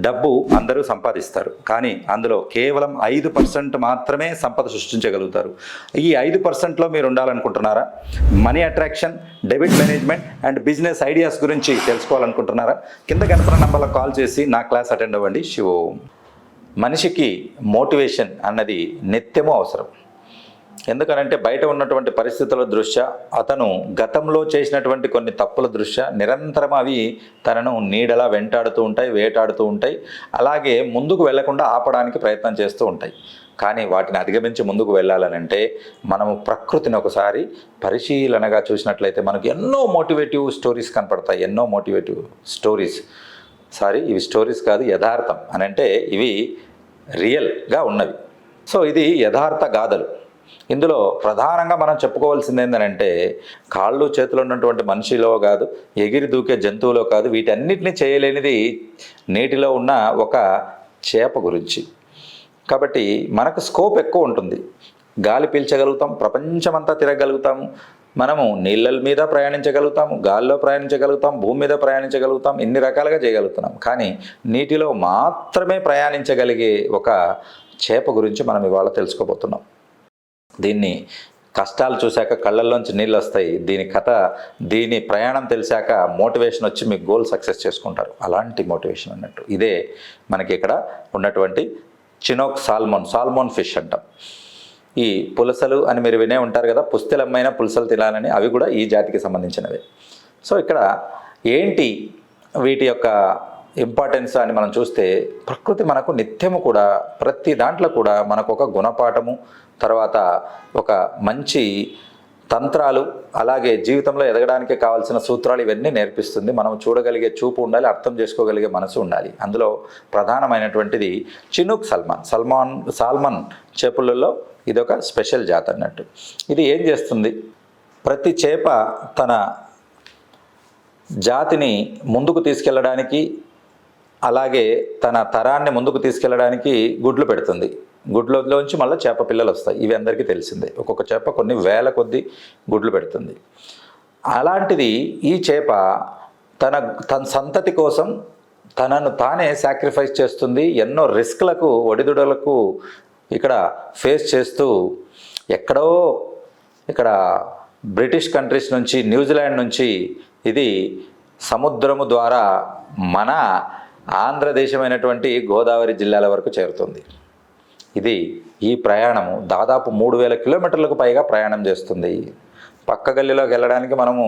డబ్బు అందరూ సంపాదిస్తారు. కానీ అందులో కేవలం ఐదు పర్సెంట్ మాత్రమే సంపద సృష్టించగలుగుతారు. ఈ ఐదు పర్సెంట్లో మీరు ఉండాలనుకుంటున్నారా? Money attraction debit management and business ideas గురించి తెలుసుకోవాలనుకుంటున్నారా? కింద కనపడిన నంబర్లో కాల్ చేసి నా క్లాస్ అటెండ్ అవ్వండి. శివోం. మనిషికి మోటివేషన్ అన్నది నిత్యము అవసరం. ఎందుకనంటే బయట ఉన్నటువంటి పరిస్థితుల దృష్ట్యా అతను గతంలో చేసినటువంటి కొన్ని తప్పుల దృష్ట్యా నిరంతరం అవి తనను నీడలా వెంటాడుతూ ఉంటాయి వేటాడుతూ ఉంటాయి. అలాగే ముందుకు వెళ్ళకుండా ఆపడానికి ప్రయత్నం చేస్తూ ఉంటాయి. కానీ వాటిని అధిగమించి ముందుకు వెళ్ళాలనంటే మనము ప్రకృతిని ఒకసారి పరిశీలనగా చూసినట్లయితే మనకు ఎన్నో మోటివేటివ్ స్టోరీస్ కనపడతాయి. ఎన్నో మోటివేటివ్ స్టోరీస్. సారీ ఇవి స్టోరీస్ కాదు యథార్థం. అని అంటే ఇవి రియల్గా ఉన్నవి. సో ఇది యథార్థ గాథలు. ఇందులో ప్రధానంగా మనం చెప్పుకోవాల్సింది ఏంటంటే కాళ్ళు చేతులు ఉన్నటువంటి మనిషిలో కాదు ఎగిరి దూకే జంతువులో కాదు వీటన్నిటిని చేయలేనిది నీటిలో ఉన్న ఒక చేప గురించి. కాబట్టి మనకు స్కోప్ ఎక్కువ ఉంటుంది. గాలి పీల్చగలుగుతాం ప్రపంచమంతా తిరగలుగుతాము మనము నీళ్ళ మీద ప్రయాణించగలుగుతాము గాల్లో ప్రయాణించగలుగుతాం భూమి మీద ప్రయాణించగలుగుతాం ఇన్ని రకాలుగా చేయగలుగుతున్నాం. కానీ నీటిలో మాత్రమే ప్రయాణించగలిగే ఒక చేప గురించి మనం ఇవాళ తెలుసుకోబోతున్నాం. దీన్ని కష్టాలు చూశాక కళ్ళల్లోంచి నీళ్ళు వస్తాయి దీని కథ దీని ప్రయాణం తెలిసాక మోటివేషన్ వచ్చి మీకు గోల్ సక్సెస్ చేసుకుంటారు. అలాంటి మోటివేషన్ అన్నట్టు. ఇదే మనకి ఇక్కడ ఉన్నటువంటి చినోక్ సాల్మోన్ సాల్మోన్ ఫిష్ అంటాం. ఈ పులసలు అని మీరు వినే ఉంటారు కదా పుస్తెలమ్మైన పులసలు తినాలని అవి కూడా ఈ జాతికి సంబంధించినవే. సో ఇక్కడ ఏంటి వీటి యొక్క ఇంపార్టెన్స్ అని మనం చూస్తే ప్రకృతి మనకు నిత్యము కూడా ప్రతి దాంట్లో కూడా మనకు ఒక గుణపాఠము తర్వాత ఒక మంచి తంత్రాలు అలాగే జీవితంలో ఎదగడానికి కావాల్సిన సూత్రాలు ఇవన్నీ నేర్పిస్తుంది. మనం చూడగలిగే చూపు ఉండాలి అర్థం చేసుకోగలిగే మనసు ఉండాలి. అందులో ప్రధానమైనటువంటిది చినుక్ సల్మాన్. సల్మాన్ సాల్మన్ చేపలలో ఇది ఒక స్పెషల్ జాతి అన్నట్టు. ఇది ఏం చేస్తుంది? ప్రతి చేప తన జాతిని ముందుకు తీసుకెళ్ళడానికి అలాగే తన తరాన్ని ముందుకు తీసుకెళ్ళడానికి గుడ్లు పెడుతుంది. గుడ్లలోంచి మళ్ళీ చేప పిల్లలు వస్తాయి. ఇవి అందరికీ తెలిసిందే. ఒక్కొక్క చేప కొన్ని వేల కొద్ది గుడ్లు పెడుతుంది. అలాంటిది ఈ చేప తన తన సంతతి కోసం తనను తానే సాక్రిఫైస్ చేస్తుంది. ఎన్నో రిస్క్లకు ఒడిదుడలకు ఇక్కడ ఫేస్ చేస్తూ ఎక్కడో ఇక్కడ బ్రిటిష్ కంట్రీస్ నుంచి న్యూజిలాండ్ నుంచి ఇది సముద్రము ద్వారా మన ఆంధ్రదేశమైనటువంటి గోదావరి జిల్లాల వరకు చేరుతుంది. ఇది ఈ ప్రయాణము దాదాపు మూడు వేల కిలోమీటర్లకు పైగా ప్రయాణం చేస్తుంది. పక్క గల్లీలోకి వెళ్ళడానికి మనము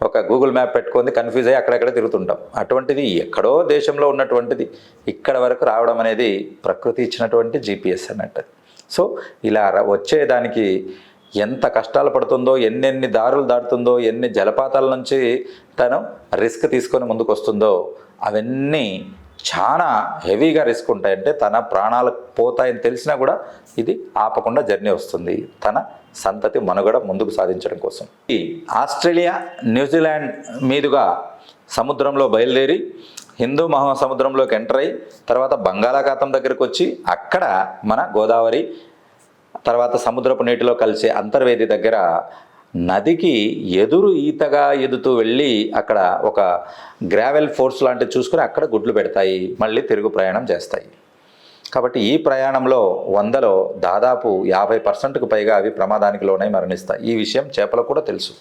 ఒక గూగుల్ మ్యాప్ పెట్టుకొని కన్ఫ్యూజ్ అయ్యి అక్కడెక్కడ తిరుగుతుంటాం. అటువంటిది ఎక్కడో దేశంలో ఉన్నటువంటిది ఇక్కడ వరకు రావడం అనేది ప్రకృతి ఇచ్చినటువంటి జీపీఎస్ అన్నట్టు. సో ఇలా వచ్చేదానికి ఎంత కష్టాలు పడుతుందో ఎన్నెన్ని దారులు దాటుతుందో ఎన్ని జలపాతాల నుంచి తను రిస్క్ తీసుకొని ముందుకు వస్తుందో అవన్నీ చాలా హెవీగా రిస్క్ ఉంటాయంటే తన ప్రాణాలు పోతాయని తెలిసినా కూడా ఇది ఆపకుండా జర్నీ వస్తుంది. తన సంతతి మనుగడ ముందుకు సాధించడం కోసం. ఈ ఆస్ట్రేలియా న్యూజిలాండ్ మీదుగా సముద్రంలో బయలుదేరి హిందూ మహాసముద్రంలోకి ఎంటర్ అయ్యి తర్వాత బంగాళాఖాతం దగ్గరకు వచ్చి అక్కడ మన గోదావరి తర్వాత సముద్రపు నీటిలో కలిసే అంతర్వేది దగ్గర నదికి ఎదురు ఈతగా ఎదుతూ వెళ్ళి అక్కడ ఒక గ్రావెల్ ఫోర్స్ లాంటివి చూసుకుని అక్కడ గుడ్లు పెడతాయి మళ్ళీ తిరుగు ప్రయాణం చేస్తాయి. కాబట్టి ఈ ప్రయాణంలో వందలో దాదాపు యాభై పర్సెంట్కు పైగా అవి ప్రమాదానికి లోనై మరణిస్తాయి. ఈ విషయం చేపలకు కూడా తెలుసు.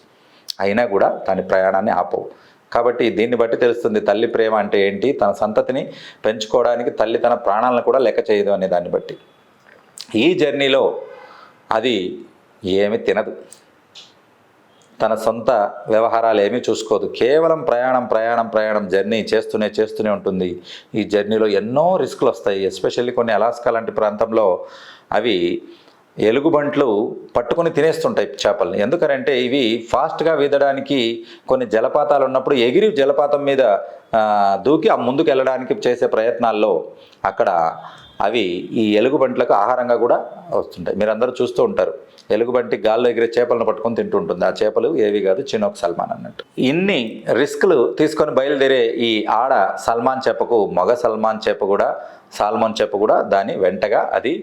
అయినా కూడా దాని ప్రయాణాన్ని ఆపవు. కాబట్టి దీన్ని బట్టి తెలుస్తుంది తల్లి ప్రేమ అంటే ఏంటి తన సంతతిని పెంచుకోవడానికి తల్లి తన ప్రాణాలను కూడా లెక్క చేయదు అనే దాన్ని బట్టి. ఈ జర్నీలో అది ఏమి తినదు. తన సొంత వ్యవహారాలు ఏమీ చూసుకోదు. కేవలం ప్రయాణం ప్రయాణం ప్రయాణం జర్నీ చేస్తూనే చేస్తూనే ఉంటుంది. ఈ జర్నీలో ఎన్నో రిస్కులు వస్తాయి. ఎస్పెషల్లీ కొన్ని అలాస్కా లాంటి ప్రాంతంలో అవి ఎలుగుబంట్లు పట్టుకొని తినేస్తుంటాయి చేపలు ఎందుకనంటే ఇవి ఫాస్ట్గా వీదడానికి కొన్ని జలపాతాలు ఉన్నప్పుడు ఎగిరి జలపాతం మీద దూకి ఆ ముందుకు వెళ్ళడానికి చేసే ప్రయత్నాల్లో అక్కడ అవి ఈ ఎలుగుబంట్లకు ఆహారంగా కూడా వస్తుంటాయి. మీరందరూ చూస్తూ ఉంటారు. ఎలుగుబంటి గాల్లో ఎగిరే చేపలను పట్టుకొని తింటుంటుంది. ఆ చేపలు ఏవి కాదు చినోక్ సల్మాన్ అన్నట్టు. ఇన్ని రిస్క్లు తీసుకొని బయలుదేరే ఈ ఆడ సల్మాన్ చేపకు మగ సల్మాన్ చేప కూడా సాల్మాన్ చేప కూడా దాని వెంటగా అది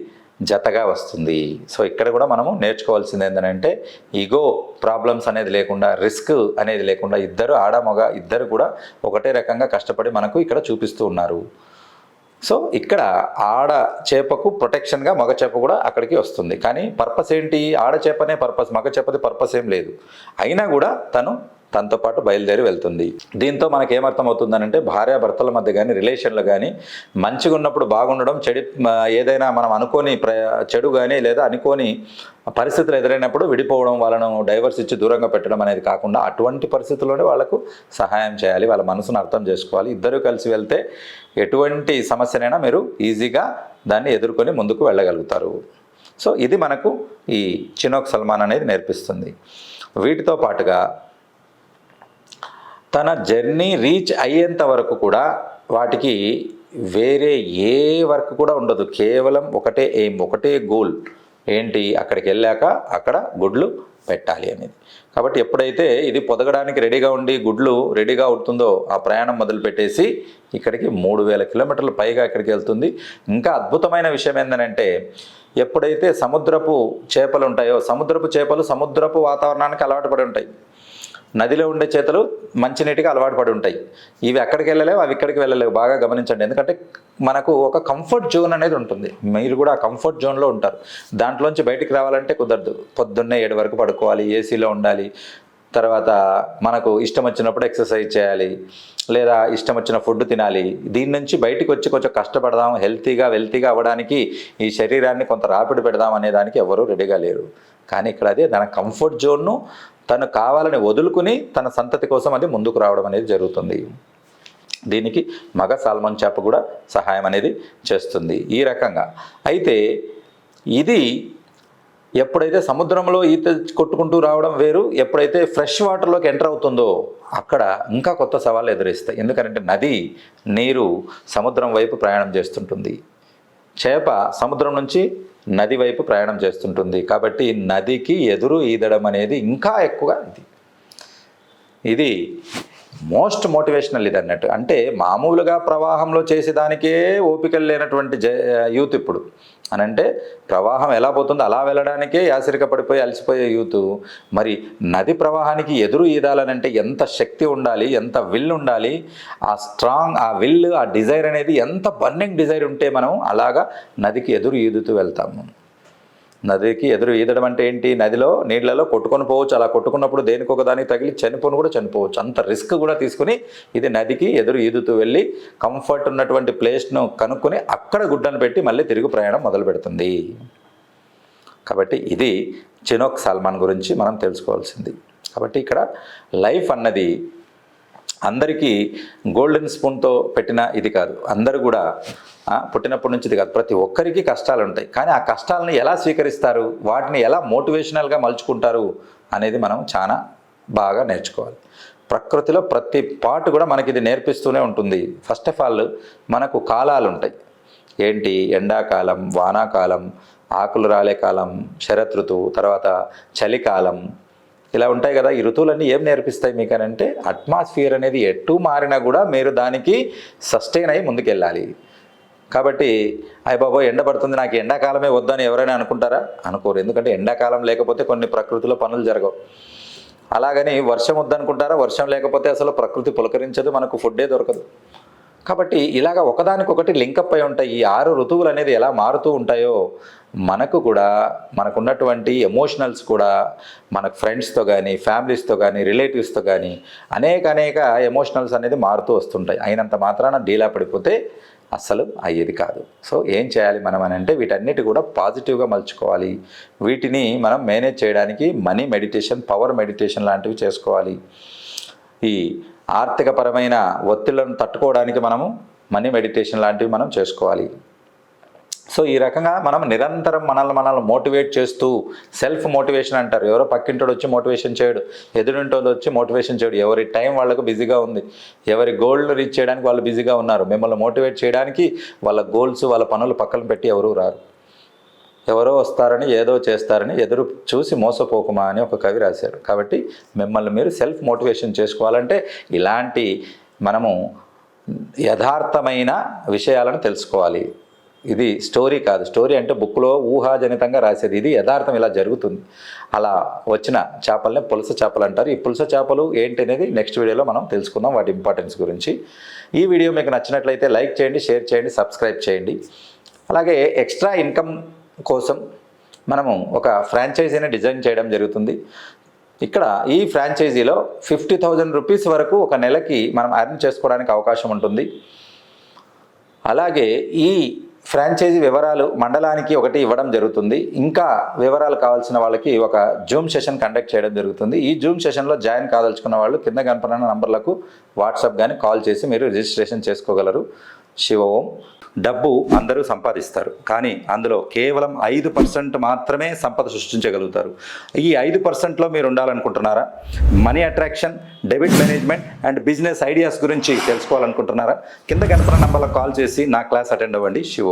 జతగా వస్తుంది. సో ఇక్కడ కూడా మనము నేర్చుకోవాల్సింది ఏంటంటే ఈగో ప్రాబ్లమ్స్ అనేది లేకుండా రిస్క్ అనేది లేకుండా ఇద్దరు ఆడ మగ ఇద్దరు కూడా ఒకటే రకంగా కష్టపడి మనకు ఇక్కడ చూపిస్తూ ఉన్నారు. సో ఇక్కడ ఆడ చేపకు ప్రొటెక్షన్గా మగ చేప కూడా అక్కడికి వస్తుంది. కానీ పర్పస్ ఏంటి? ఆడ చేపనే పర్పస్ మగ చేపది పర్పస్ ఏం లేదు. అయినా కూడా తను తనతో పాటు బయలుదేరి వెళ్తుంది. దీంతో మనకి ఏమర్థం అవుతుందనంటే భార్యాభర్తల మధ్య కానీ రిలేషన్లు కానీ మంచిగా ఉన్నప్పుడు బాగుండడం చెడు ఏదైనా మనం అనుకోని ప్ర చెడు కానీ లేదా అనుకోని పరిస్థితులు ఎదురైనప్పుడు విడిపోవడం వాళ్ళను డైవర్స్ ఇచ్చి దూరంగా పెట్టడం అనేది కాకుండా అటువంటి పరిస్థితుల్లోనే వాళ్ళకు సహాయం చేయాలి వాళ్ళ మనసును అర్థం చేసుకోవాలి. ఇద్దరు కలిసి వెళ్తే ఎటువంటి సమస్యనైనా మీరు ఈజీగా దాన్ని ఎదుర్కొని ముందుకు వెళ్ళగలుగుతారు. సో ఇది మనకు ఈ చినోక్ సల్మాన్ అనేది నేర్పిస్తుంది. వీటితో పాటుగా తన జర్నీ రీచ్ అయ్యేంత వరకు కూడా వాటికి వేరే ఏ వర్క్ కూడా ఉండదు. కేవలం ఒకటే ఎయిమ్ ఒకటే గోల్. ఏంటి? అక్కడికి వెళ్ళాక అక్కడ గుడ్లు పెట్టాలి అనేది. కాబట్టి ఎప్పుడైతే ఇది పొదగడానికి రెడీగా ఉండి గుడ్లు రెడీగా అవుతుందో ఆ ప్రయాణం మొదలుపెట్టేసి ఇక్కడికి మూడు వేల కిలోమీటర్ల పైగా ఇక్కడికి వెళ్తుంది. ఇంకా అద్భుతమైన విషయం ఏంటంటే ఎప్పుడైతే సముద్రపు చేపలు ఉంటాయో సముద్రపు చేపలు సముద్రపు వాతావరణానికి అలవాటు పడి ఉంటాయి. నదిలో ఉండే చేతలు మంచినీటికి అలవాటు పడి ఉంటాయి. ఇవి ఎక్కడికి వెళ్ళలేవు అవి ఇక్కడికి వెళ్ళలేవు. బాగా గమనించండి. ఎందుకంటే మనకు ఒక కంఫర్ట్ జోన్ అనేది ఉంటుంది. మీరు కూడా ఆ కంఫర్ట్ జోన్లో ఉంటారు. దాంట్లోంచి బయటికి రావాలంటే కుదరదు. పొద్దున్నే ఏడు వరకు పడుకోవాలి ఏసీలో ఉండాలి. తర్వాత మనకు ఇష్టం వచ్చినప్పుడు ఎక్సర్సైజ్ చేయాలి లేదా ఇష్టం వచ్చిన ఫుడ్ తినాలి. దీని నుంచి బయటికి వచ్చి కొంచెం కష్టపడదాం హెల్తీగా వెల్తీగా అవ్వడానికి ఈ శరీరాన్ని కొంత రాపిడి పెడదాం అనే దానికి ఎవరూ రెడీగా లేరు. కానీ ఇక్కడ అదే తన కంఫర్ట్ జోన్ను తను కావాలని వదులుకుని తన సంతతి కోసం అది ముందుకు రావడం అనేది జరుగుతుంది. దీనికి మగ సాల్మన్ చేప కూడా సహాయం అనేది చేస్తుంది. ఈ రకంగా అయితే ఇది ఎప్పుడైతే సముద్రంలో ఈత కొట్టుకుంటూ రావడం వేరు ఎప్పుడైతే ఫ్రెష్ వాటర్లోకి ఎంటర్ అవుతుందో అక్కడ ఇంకా కొత్త సవాళ్ళు ఎదురిస్తాయి. ఎందుకంటే నది నీరు సముద్రం వైపు ప్రయాణం చేస్తుంటుంది. చేప సముద్రం నుంచి నది వైపు ప్రయాణం చేస్తుంటుంది. కాబట్టి నదికి ఎదురు ఈదడం అనేది ఇంకా ఎక్కువగా ఇది. ఇది మోస్ట్ మోటివేషనల్ ఇది అన్నట్టు. అంటే మామూలుగా ప్రవాహంలో చేసేదానికే ఓపికలు లేనటువంటి జ యూత్ ఇప్పుడు. అని అంటే ప్రవాహం ఎలా పోతుందో అలా వెళ్ళడానికే యాసిరిక పడిపోయి అలసిపోయే యూత్. మరి నది ప్రవాహానికి ఎదురు ఈదాలనంటే ఎంత శక్తి ఉండాలి ఎంత విల్ ఉండాలి ఆ స్ట్రాంగ్ ఆ విల్ ఆ డిజైర్ అనేది ఎంత బర్నింగ్ డిజైర్ ఉంటే మనం అలాగా నదికి ఎదురు ఈదుతూ వెళ్తాము. నదికి ఎదురు ఈదడం అంటే ఏంటి? నదిలో నీళ్ళలో కొట్టుకొని పోవచ్చు. అలా కొట్టుకున్నప్పుడు దేనికి ఒక దానికి తగిలి చనిపోను కూడా చనిపోవచ్చు. అంత రిస్క్ కూడా తీసుకుని ఇది నదికి ఎదురు ఈదుతూ వెళ్ళి కంఫర్ట్ ఉన్నటువంటి ప్లేస్ను కనుక్కొని అక్కడ గుడ్డను పెట్టి మళ్ళీ తిరుగు ప్రయాణం మొదలు పెడుతుంది. కాబట్టి ఇది చినోక్ సల్మాన్ గురించి మనం తెలుసుకోవాల్సింది. కాబట్టి ఇక్కడ లైఫ్ అన్నది అందరికీ గోల్డెన్ స్పూన్తో పెట్టిన ఇది కాదు. అందరూ కూడా పుట్టినప్పటి నుంచి ఇది కాదు. ప్రతి ఒక్కరికి కష్టాలు ఉంటాయి. కానీ ఆ కష్టాలను ఎలా స్వీకరిస్తారు? వాటిని ఎలా మోటివేషనల్గా మలుచుకుంటారు? అనేది మనం చాలా బాగా నేర్చుకోవాలి. ప్రకృతిలో ప్రతి పాటు కూడా మనకి ఇది నేర్పిస్తూనే ఉంటుంది. ఫస్ట్ ఆఫ్ ఆల్ మనకు కాలాలు ఉంటాయి. ఏంటి? ఎండాకాలం వానాకాలం ఆకులు రాలే కాలం శరతృతువు తర్వాత చలికాలం. ఇలా ఉంటాయి కదా. ఈ ఋతువులన్నీ ఏం నేర్పిస్తాయి మీకు అని అంటే అట్మాస్ఫియర్ అనేది ఎటు మారినా కూడా మీరు దానికి సస్టైన్ అయ్యి ముందుకెళ్ళాలి. కాబట్టి అయ్యబాబో ఎండ పడుతుంది నాకు ఎండాకాలమే వద్దని ఎవరైనా అనుకుంటారా? అనుకోరు. ఎందుకంటే ఎండాకాలం లేకపోతే కొన్ని ప్రకృతిలో పనులు జరగవు. అలాగని వర్షం వద్దనుకుంటారా? వర్షం లేకపోతే అసలు ప్రకృతి పులకరించదు మనకు ఫుడ్డే దొరకదు. కాబట్టి ఇలాగ ఒకదానికొకటి లింకప్ అయి ఉంటాయి. ఈ ఆరు ఋతువులు అనేది ఎలా మారుతూ ఉంటాయో మనకు కూడా మనకున్నటువంటి ఎమోషనల్స్ కూడా మనకు ఫ్రెండ్స్తో కానీ ఫ్యామిలీస్తో కానీ రిలేటివ్స్తో కానీ అనేక అనేక ఎమోషనల్స్ అనేది మారుతూ వస్తుంటాయి. అయినంత మాత్రాన డీలా పడిపోతే అస్సలు అయ్యేది కాదు. సో ఏం చేయాలి మనం అని అంటే వీటన్నిటి కూడా పాజిటివ్గా మలుచుకోవాలి. వీటిని మనం మేనేజ్ చేయడానికి మనీ మెడిటేషన్ పవర్ మెడిటేషన్ లాంటివి చేసుకోవాలి. ఈ ఆర్థికపరమైన ఒత్తిళ్ళను తట్టుకోవడానికి మనము మనీ మెడిటేషన్ లాంటివి మనం చేసుకోవాలి. సో ఈ రకంగా మనం నిరంతరం మనల్ని మనల్ని మోటివేట్ చేస్తూ సెల్ఫ్ మోటివేషన్ అంటారు. ఎవరో పక్కింటోడు వచ్చి మోటివేషన్ చేయడు ఎదురింటోడు వచ్చి మోటివేషన్ చేయడు. ఎవరి టైం వాళ్ళకు బిజీగా ఉంది. ఎవరి గోల్డ్ రీచ్ చేయడానికి వాళ్ళు బిజీగా ఉన్నారు. మిమ్మల్ని మోటివేట్ చేయడానికి వాళ్ళ గోల్స్ వాళ్ళ పనులు పక్కన పెట్టి ఎవరూ రారు. ఎవరో వస్తారని ఏదో చేస్తారని ఎదురు చూసి మోసపోకుమా అని ఒక కవి రాశారు. కాబట్టి మిమ్మల్ని మీరు సెల్ఫ్ మోటివేషన్ చేసుకోవాలంటే ఇలాంటి మనము యథార్థమైన విషయాలను తెలుసుకోవాలి. ఇది స్టోరీ కాదు. స్టోరీ అంటే బుక్లో ఊహాజనితంగా రాసేది. ఇది యథార్థం ఇలా జరుగుతుంది. అలా వచ్చిన చేపలనే పులస చేపలు అంటారు. ఈ పులస చేపలు ఏంటి అనేది నెక్స్ట్ వీడియోలో మనం తెలుసుకుందాం వాటి ఇంపార్టెన్స్ గురించి. ఈ వీడియో మీకు నచ్చినట్లయితే లైక్ చేయండి షేర్ చేయండి సబ్స్క్రైబ్ చేయండి. అలాగే ఎక్స్ట్రా ఇన్కమ్ కోసం మనము ఒక ఫ్రాంచైజీని డిజైన్ చేయడం జరుగుతుంది. ఇక్కడ ఈ ఫ్రాంచైజీలో ఫిఫ్టీ థౌజండ్ రూపీస్ వరకు ఒక నెలకి మనం అర్న్ చేసుకోవడానికి అవకాశం ఉంటుంది. అలాగే ఈ ఫ్రాంచైజీ వివరాలు మండలానికి ఒకటి ఇవ్వడం జరుగుతుంది. ఇంకా వివరాలు కావాల్సిన వాళ్ళకి ఒక జూమ్ సెషన్ కండక్ట్ చేయడం జరుగుతుంది. ఈ జూమ్ సెషన్లో జాయిన్ కాదలుచుకున్న వాళ్ళు కింద కనపడిన నంబర్లకు వాట్సాప్ కానీ కాల్ చేసి మీరు రిజిస్ట్రేషన్ చేసుకోగలరు. శివ. ఓం డబ్బు అందరూ సంపాదిస్తారు. కానీ అందులో కేవలం ఐదు పర్సెంట్ మాత్రమే సంపద సృష్టించగలుగుతారు. ఈ ఐదు పర్సెంట్లో మీరు ఉండాలనుకుంటున్నారా? Money attraction debit management and business ideas గురించి తెలుసుకోవాలనుకుంటున్నారా? కింద కనపడిన నంబర్లో కాల్ చేసి నా క్లాస్ అటెండ్ అవ్వండి. శివ.